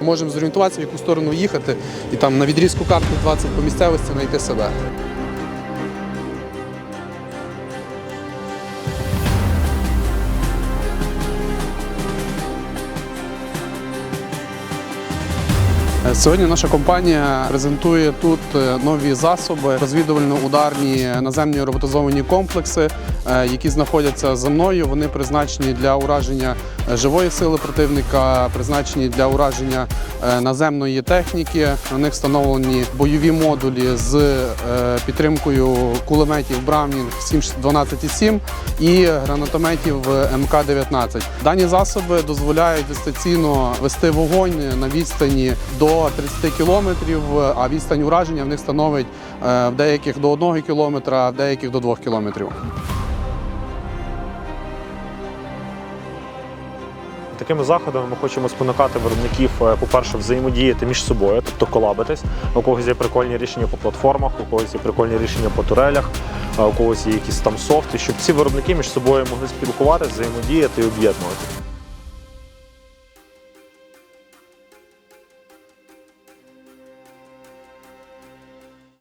Можемо зорієнтуватися, в яку сторону їхати, і там на відрізку карти 20 по місцевості знайти себе. Сьогодні наша компанія презентує тут е, нові засоби, розвідувально-ударні наземні роботизовані комплекси, е, які знаходяться за мною. Вони призначені для ураження живої сили противника, призначені для ураження е, наземної техніки. На них встановлені бойові модулі з е, підтримкою кулеметів Браунінг 712,7 і гранатометів МК-19. Дані засоби дозволяють дистанційно вести вогонь на відстані до 30 кілометрів, а відстань ураження в них становить е, в деяких до 1 кілометра, а в деяких до 2 кілометрів. Такими заходами ми хочемо спонукати виробників, е, по-перше, взаємодіяти між собою, тобто колабитись. У когось є прикольні рішення по платформах, у когось є прикольні рішення по турелях, у когось є якісь там софти, щоб ці виробники між собою могли спілкуватися, взаємодіяти і об'єднувати.